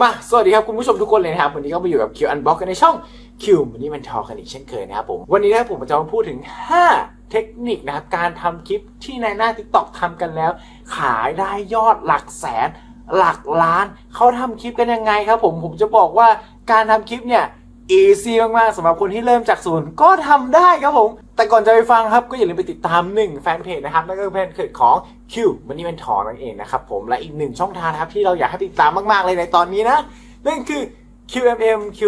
มา สวัสดีครับคุณผู้ชมทุกคนเลยนะครับ วันนี้ก็มาอยู่กับ Q Unbox กันในช่อง Q วันนี้มันทอกันอีกเช่นเคยนะครับผม วันนี้นะครับผมจะมาพูดถึง 5 เทคนิคนะครับ การทำคลิปที่ในหน้า TikTok ทำกันแล้ว ขายได้ยอดหลักแสน หลักล้าน เขาทำคลิปกันยังไงครับผม ผมจะบอกว่าการทำคลิปเนี่ย อีซี่มาก ๆสำหรับคนที่เริ่มจากศูนย์ก็ทำได้ครับผม แต่ก่อนจะไปฟังครับ ก็อย่าลืมไปติดตาม1แฟนเพจนะครับ นั่นก็คือแฟนเพจของ Q มันนี่เป็นทอนั่นเองนะครับผม และอีกหนึ่งช่องทางครับที่เราอยากให้ติดตามมาก ๆ เลยในตอนนี้นะ นั่นคือ QMM Q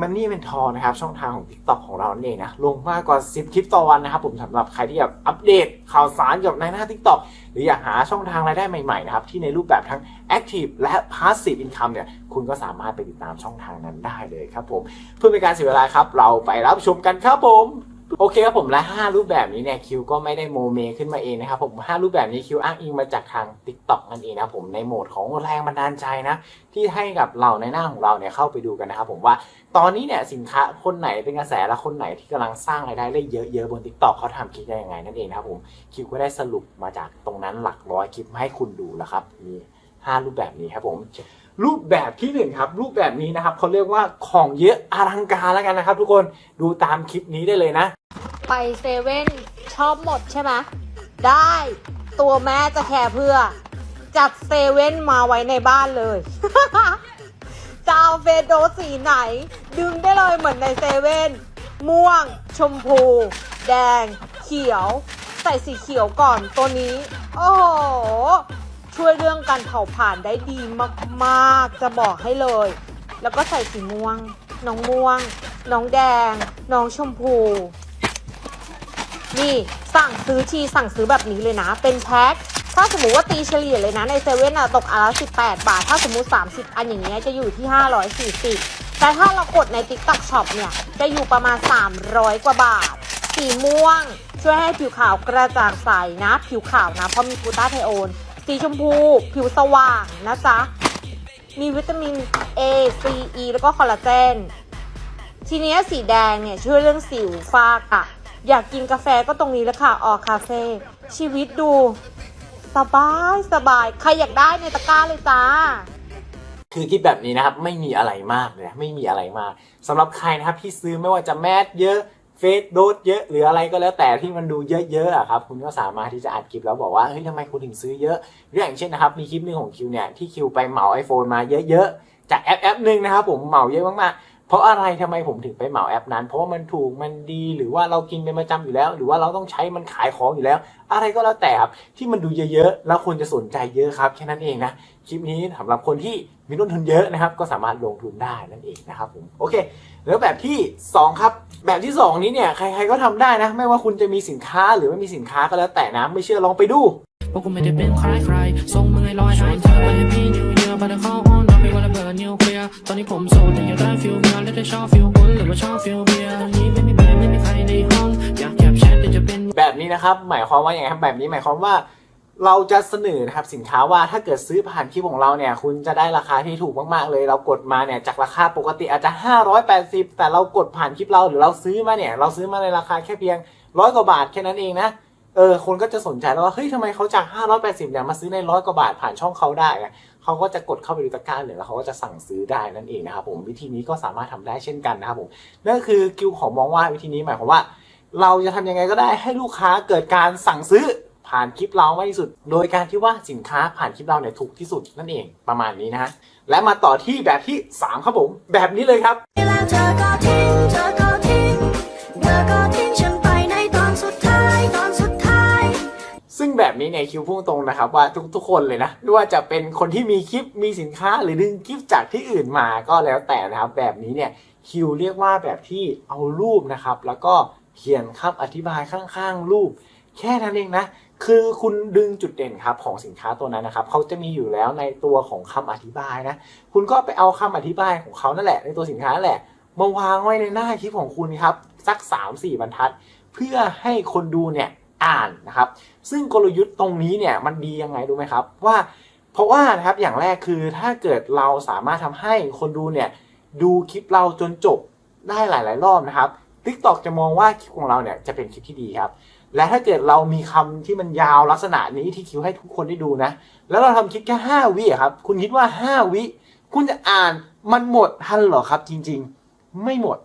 Money Mentor นะครับ ช่องทางของ TikTok ของเรานั่นเองนะ ลงมากกว่า 10 คลิปต่อวันนะครับ ผมสำหรับใครที่อยากอัปเดตข่าวสารเกี่ยวกับในหน้า TikTok หรืออยากหาช่องทางรายได้ใหม่ๆนะครับ ที่ในรูปแบบทั้ง Active และ Passive Income เนี่ย คุณก็สามารถไปติดตามช่องทางนั้นได้เลยครับผม เพื่อเป็นการเสียเวลาครับ เราไปรับชมกันครับผม โอเคครับผมและ 5 รูปแบบนี้เนี่ยคิวก็ไม่ได้โมเมขึ้นมาเองนะครับผม 5 รูปแบบนี้คิวอ้างอิงมาจากทาง TikTok นั่นเองนะครับผมในโหมดของแรงบันดาลใจนะ ที่ให้กับเราในหน้าของเราเนี่ยเข้าไปดูกันนะครับผมว่าตอนนี้เนี่ยสินค้าคนไหนเป็นกระแสและคนไหนที่กำลังสร้างรายได้ได้เยอะๆบน TikTok เขาทำคลิปได้ยังไงนั่นเองนะครับผมคิวก็ได้สรุปมาจากตรงนั้นหลักร้อยคลิปให้คุณดูแล้วครับมี5รูปแบบนี้ครับผม รูปแบบที่หนึ่งครับ รูปแบบนี้นะครับเขาเรียกว่าของเยอะอลังการแล้วกันนะครับ ทุกคนดูตามคลิปนี้ได้เลยนะ ไปเซเว่นชอบหมดใช่ไหมได้ตัวแม่จะแคร์เพื่อ จัดเซเว่นมาไว้ในบ้านเลยจะเอาเฟโดสีไหน ดึงได้เลยเหมือนในเซเว่นม่วง ชมพู แดง เขียว ใส่สีเขียวก่อนตัวนี้ โอ้โห ช่วยเรื่องการเผาผลาญได้ดีมากๆ จะบอกให้เลย แล้วก็ใส่สีม่วง น้องม่วง น้องแดง น้องชมพู นี่สั่งซื้อทีสั่งซื้อแบบนี้เลยนะ เป็นแพ็คถ้าสมมติว่าตีเฉลี่ยเลยนะในเซเว่นอะตกอันละ18บาท ถ้าสมมุติ 30 อันอย่างเงี้ยจะอยู่ที่540แต่ถ้าเรากดใน TikTok Shop เนี่ย จะอยู่ประมาณ 300 กว่าบาท สีม่วง ช่วยให้ผิวขาวกระจ่างใสนะ ผิวขาวนะ เพราะมีกูต้าไทโอน สีชมพู ผิวสว่างนะจ๊ะ มีวิตามิน A C E แล้วก็คอลลาเจน ทีเนี้ยสีแดงเนี่ย ช่วยเรื่องสิวฝ้ากระอยากกินกาแฟก็ตรงนี้แล้วค่ะ ออคาเฟ่ ชีวิตดู สบายสบาย ใครอยากได้ในตะกร้าเลยจ้าคือคลิปแบบนี้นะครับ ไม่มีอะไรมากเลยไม่มีอะไรมากสำหรับใครนะครับที่ซื้อไม่ว่าจะแมสเยอะ เฟซโดดเยอะหรืออะไรก็แล้วแต่ที่มันดูเยอะๆอะครับคุณก็สามารถที่จะอัดคลิปแล้วบอกว่าเฮ้ยทำไมคุณถึงซื้อเยอะหรืออย่างเช่นนะครับมีคลิปหนึ่งของคิวเนี่ยที่คิวไปเหมา iPhone มาเยอะๆจากแอปแอปหนึ่งนะครับผมเหมาเยอะมากๆ เพราะอะไรทำไมผมถึงไปเหมาแอปนั้น เพราะว่ามันถูกมันดีหรือว่าเรากินเป็นประจำอยู่แล้ว หรือว่าเราต้องใช้มันขายของอยู่แล้ว อะไรก็แล้วแต่ครับที่มันดูเยอะๆแล้วคนจะสนใจเยอะครับแค่นั้นเองนะคลิปนี้สำหรับคนที่มีต้นทุนเยอะนะครับ ก็สามารถลงทุนได้นั่นเองนะครับผมโอเค แล้วแบบที่ 2 ครับ แบบที่ 2 นี้เนี่ยใครๆก็ทำได้นะ ไม่ว่าคุณจะมีสินค้าหรือไม่มีสินค้าก็แล้วแต่นะไม่เชื่อลองไปดูเพราะกูไม่ได้เป็นใครใครส่งมึงให้ลอยหายเธอไปให้พี่นิวเยียร์บัตรเข้า ไปวันละเบิร์นิวเคลียร์ตอนนี้ผมโสดแต่อยากได้ฟิลเมียและได้ชอบฟิลบุญหรือว่าชอบฟิลเบียร์ตอนนี้ไม่มีเบนไม่มีใครในห้องอยากแคปแชทแต่จะเป็นแบบนี้นะครับ หมายความว่าอย่างไรครับแบบนี้หมายความว่าเราจะเสนอนะครับสินค้าว่าถ้าเกิดซื้อผ่านคลิปของเราเนี่ย คุณจะได้ราคาที่ถูกมากๆเลย เรากดมาเนี่ยจากราคาปกติอาจจะ 580 แต่เรากดผ่านคลิปเราหรือเราซื้อมาเนี่ย เราซื้อมาในราคาแค่เพียงร้อยกว่าบาทแค่นั้นเองนะเออคนก็จะสนใจแล้วว่าเฮ้ยทำไมเขาจาก 580เนี่ยมาซื้อในร้อยกว่าบาทผ่านช่องเขาได้ เขาก็จะกดเข้าไปดูตะกร้าเลยแล้วเขาก็จะสั่งซื้อได้นั่นเองนะครับผมวิธีนี้ก็สามารถทำได้เช่นกันนะครับผมนั่นคือคิวของมองว่าวิธีนี้หมายความว่า เราจะทำยังไงก็ได้ให้ลูกค้าเกิดการสั่งซื้อผ่านคลิปเรามากที่สุด โดยการที่ว่าสินค้าผ่านคลิปเราเนี่ยถูกที่สุดนั่นเองประมาณนี้นะฮะและมาต่อที่แบบที่ 3 ครับผม แบบนี้เลยครับ นี้เนี่ยคิวพุ่งตรงนะครับว่าทุกๆคนเลยนะไม่ว่าจะเป็นคนที่มีคลิปมีสินค้าหรือดึงคลิปจากที่อื่นมาก็แล้วแต่นะครับ แบบนี้เนี่ยคิวเรียกว่าแบบที่เอารูปนะครับ แล้วก็เขียนคำอธิบายข้างๆ รูป แค่นั้นเองนะ คือคุณดึงจุดเด่นครับของสินค้าตัวนั้นนะครับเขาจะมีอยู่แล้วในตัวของคำอธิบายนะ คุณก็ไปเอาคำอธิบายของเขานั่นแหละ ในตัวสินค้าแหละมาวางไว้ในหน้าคลิปของคุณครับสัก 3-4 บรรทัด เพื่อให้คนดูเนี่ยอ่านนะครับ ซึ่งกลยุทธ์ตรงนี้เนี่ยมันดียังไงรู้ไหมครับ ว่าเพราะว่านะครับอย่างแรกคือถ้าเกิดเราสามารถทำให้คนดูเนี่ยดูคลิปเราจนจบได้หลาย ๆ รอบนะครับ TikTok จะมองว่าคลิปของเราเนี่ยจะเป็นคลิปที่ดีครับ และถ้าเกิดเรามีคำที่มันยาวลักษณะนี้ที่คิวให้ทุกคนได้ดูนะ แล้วเราทำคลิปแค่5วิครับ คุณคิดว่า 5 วิ คุณจะอ่านมันหมดทันหรอครับ จริง ๆ ไม่หมด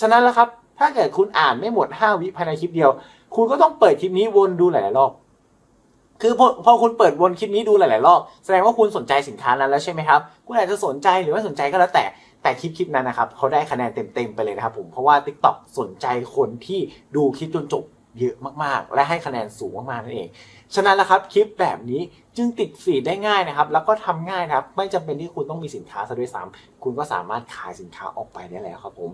ฉะนั้นแล้วครับ ถ้าเกิดคุณอ่านไม่หมด 5 วิภายในคลิปเดียว คุณก็ต้องเปิดคลิปนี้วนดูหลายๆรอบ คือพอพอคุณเปิดวนคลิปนี้ดูหลายๆรอบแสดงว่าคุณสนใจสินค้านั้นแล้วใช่ไหมครับคุณอาจจะสนใจหรือไม่สนใจก็แล้วแต่แต่คลิปคลิปนั้นนะครับเขาได้คะแนนเต็มๆไปเลยนะครับผมเพราะว่า TikTok สนใจคนที่ดูคลิปจนจบเยอะมากๆ และให้คะแนนสูงมากๆนั่นเอง ฉะนั้นแล้วครับคลิปแบบนี้จึงติดฟีดได้ง่ายนะครับ แล้วก็ทำง่ายนะครับ ไม่จำเป็นที่คุณต้องมีสินค้าซะด้วยซ้ำคุณก็สามารถขายสินค้าออกไปได้แล้วครับผม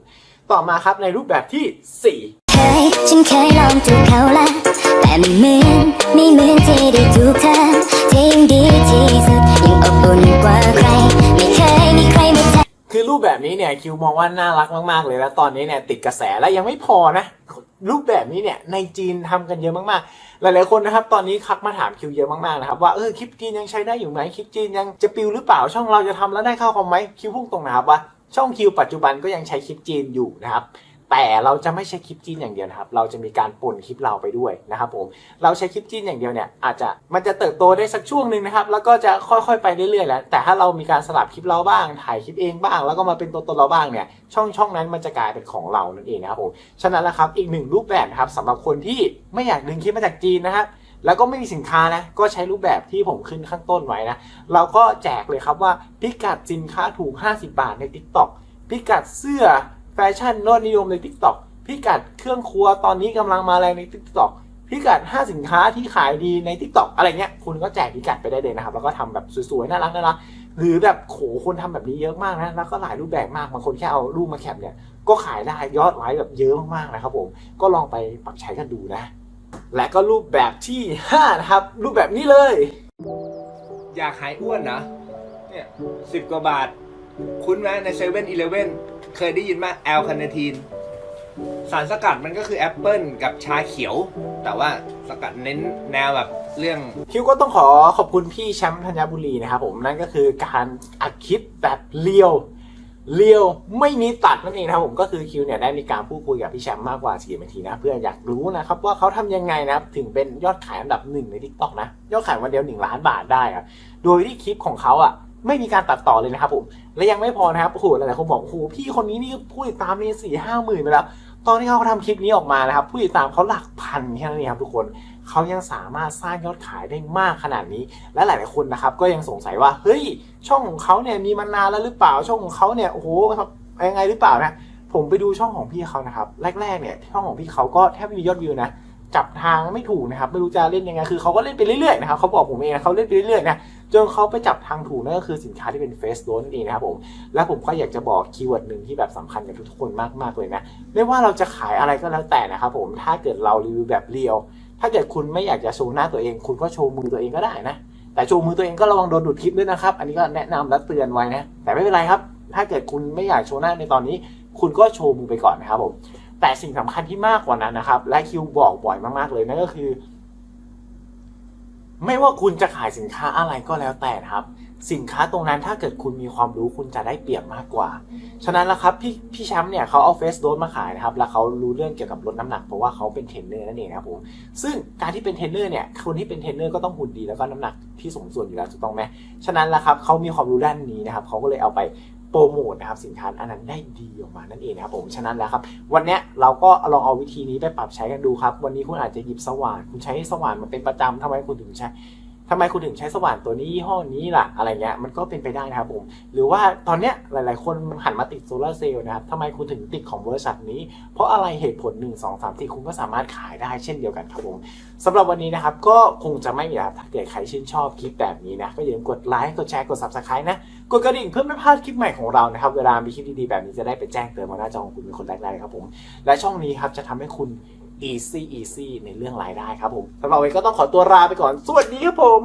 ต่อมาครับในรูปแบบที่สี่ เคย ฉันเคยลองจูบเขาละแต่ไม่เหมือน ไม่เหมือนที่ได้จูบเธอที่ยังดีที่สุดยังอบอุ่นกว่าใคร ไม่เคยมีใครมาแทนคือรูปแบบนี้เนี่ยคิวมองว่าน่ารักมากๆเลยแล้วตอนนี้เนี่ยติดกระแสและยังไม่พอนะ รูปแบบนี้เนี่ยในจีนทำกันเยอะมากๆ หลายๆคนนะครับตอนนี้คักมาถามคิวเยอะมากๆนะครับว่าเออคลิปจีนยังใช้ได้อยู่ไหมคลิปจีนยังจะปิวหรือเปล่าช่องเราจะทำแล้วได้เข้าคอมไหมคิวพุ่งตรงนะครับว่าช่องคิวปัจจุบันก็ยังใช้คลิปจีนอยู่นะครับ แต่เราจะไม่ใช้คลิปจีนอย่างเดียวนะครับ เราจะมีการปนคลิปเราไปด้วยนะครับผม เราใช้คลิปจีนอย่างเดียวเนี่ยอาจจะมันจะเติบโตได้สักช่วงหนึ่งนะครับ แล้วก็จะค่อยๆไปเรื่อยๆแล้ว แต่ถ้าเรามีการสลับคลิปเราบ้าง ถ่ายคลิปเองบ้าง แล้วก็มาเป็นตัวตนเราบ้างเนี่ย ช่องช่องนั้นมันจะกลายเป็นของเรานั่นเองนะครับผม ฉะนั้นแล้วครับอีกหนึ่งรูปแบบนะครับสำหรับคนที่ไม่อยากดึงคลิปมาจากจีนนะครับแล้วก็ไม่มีสินค้านะ ก็ใช้รูปแบบที่ผมขึ้นข้างต้นไว้นะ เราก็แจกเลยครับว่าพิกัดสินค้าถูก 50 บาทใน TikTok พิกัดเสื้อ แฟชั่นยอดนิยมใน TikTok พิกัดเครื่องครัวตอนนี้กำลังมาแรงใน TikTok พิกัด 5 สินค้าที่ขายดีใน TikTok อะไรเงี้ย คุณก็แจกพิกัดไปได้เลยนะครับ แล้วก็ทำแบบสวยๆ น่ารักน่ารักหรือแบบโขคนทำแบบนี้เยอะมากนะ แล้วก็หลายรูปแบบมาก บางคนแค่เอารูปมาแคปเนี่ย ก็ขายได้ยอดไลค์แบบเยอะมากๆนะครับผม ก็ลองไปปรับใช้กันดูนะ และก็รูปแบบที่ 5 นะครับ รูปแบบนี้เลย อยากหายอ้วนนะเนี่ยสิบกว่าบาท คุ้นไหมในเซเว่นอีเลเว่น เคยได้ยินไหมแอลคาเนทีนสารสกัดมันก็คือแอปเปิลกับชาเขียว แต่ว่าสกัดเน้นแนวแบบเรื่อง คิวก็ต้องขอขอบคุณพี่แชมป์ธัญบุรีนะครับผมนั่นก็คือการอัดคลิปแบบเรียวเรียวไม่มีตัดนั่นเองนะครับผมก็คือคิวเนี่ยได้มีการพูดคุยกับพี่แชมป์มากกว่า4นาทีนะเพื่ออยากรู้นะครับว่าเขาทำยังไงนะครับถึงเป็นยอดขายอันดับหนึ่งใน t ิ k t o k นะ ยอดขายวันเดียว1ล้านบาทได้อะโดยที่คลิปของเขาอะ ไม่มีการตัดต่อเลยนะครับผมและยังไม่พอนะครับโอ้โหหลายๆคนบอกโอ้โหพี่คนนี้นี่ผู้ติดตามมีสี่ห้าหมื่นไปแล้วตอนที่เขาทำคลิปนี้ออกมานะครับ ผู้ติดตามเขาหลักพันแค่นั้นเองครับทุกคนเขายังสามารถสร้างยอดขายได้มากขนาดนี้ และหลาย ๆ คนนะครับ ก็ยังสงสัยว่าเฮ้ยช่องของเขาเนี่ยมีมานานแล้วหรือเปล่าช่องของเขาเนี่ยโอ้โหครับยังไงหรือเปล่านะผมไปดูช่องของพี่เขานะครับแรก ๆ เนี่ยช่องของพี่เขาก็แทบไม่มียอดวิวนะจับทางไม่ถูกนะครับไม่รู้จะเล่นยังไงคือเขาก็เล่นไปเรื่อยๆนะครับเขาบอกผมเองนะเขาเล่นไปเรื่อยๆนะ จนเขาไปจับทางถูกนั่นก็คือสินค้าที่เป็นเฟสโดนนั่นเองนะครับผม และผมก็อยากจะบอกคีย์เวิร์ดหนึ่งที่แบบสำคัญกับทุกคนมาก ๆ เลยนะ ไม่ว่าเราจะขายอะไรก็แล้วแต่นะครับผม ถ้าเกิดเรารีวิวแบบเรียว ถ้าเกิดคุณไม่อยากจะโชว์หน้าตัวเอง คุณก็โชว์มือตัวเองก็ได้นะ แต่โชว์มือตัวเองก็ระวังโดนดูดคลิปด้วยนะครับ อันนี้ก็แนะนำและเตือนไว้นะ แต่ไม่เป็นไรครับ ถ้าเกิดคุณไม่อยากโชว์หน้าในตอนนี้ คุณก็โชว์มือไปก่อนนะครับผม แต่สิ่งสำคัญที่มากกว่านั้นนะครับ และคิวบอกบ่อยมากๆเลยนั่นก็คือ ไม่ว่าคุณจะขายสินค้าอะไรก็แล้วแต่นะครับ สินค้าตรงนั้นถ้าเกิดคุณมีความรู้คุณจะได้เปรียบมากกว่า ฉะนั้นแล้วครับพี่พี่แชมป์เนี่ยเขาเอาเฟสโดสมาขายนะครับ แล้วเขารู้เรื่องเกี่ยวกับลดน้ำหนักเพราะว่าเขาเป็นเทรนเนอร์นั่นเองนะครับผมซึ่งการที่เป็นเทรนเนอร์เนี่ยคนที่เป็นเทรนเนอร์ก็ต้องหุ่นดีแล้วก็น้ำหนักที่สมส่วนอยู่แล้วถูกต้องไหมฉะนั้นแล้วครับเขามีความรู้ด้านนี้นะครับเขาก็เลยเอาไป โปรโมทนะครับสินค้าอันนั้นได้ดีออกมานั่นเองนะครับผมฉะนั้นแล้วครับ วันนี้เราก็ลองเอาวิธีนี้ไปปรับใช้กันดูครับ วันนี้คุณอาจจะหยิบสว่านคุณใช้สว่านมาเป็นประจำทำไมคุณถึงใช้ ทำไมคุณถึงใช้สว่านตัวนี้ยี่ห้อนี้ล่ะอะไรเงี้ยมันก็เป็นไปได้นะครับผม หรือว่าตอนเนี้ยหลาย ๆ คนหันมาติดโซลาเซลล์นะครับทำไมคุณถึงติดของบริษัทนี้ เพราะอะไรเหตุผล 1 2 3 4 คุณก็สามารถขายได้เช่นเดียวกันครับผมสำหรับวันนี้นะครับก็คงจะไม่มีแล้วถ้าเกิดใครชื่นชอบคลิปแบบนี้นะก็อย่าลืมกดไลค์กดแชร์กด subscribe นะกดกระดิ่งเพื่อไม่พลาดคลิปใหม่ของเรานะครับเวลามีคลิปดี ๆ แบบนี้จะได้ไปแจ้งเตือนมาหน้าจอของคุณเป็นคนแรกๆครับผมและช่องนี้ครับจะทำให้คุณ easy easy ในเรื่องรายได้ครับผมสำหรับวันนี้ก็ต้องขอตัวลาไปก่อน สวัสดีครับผม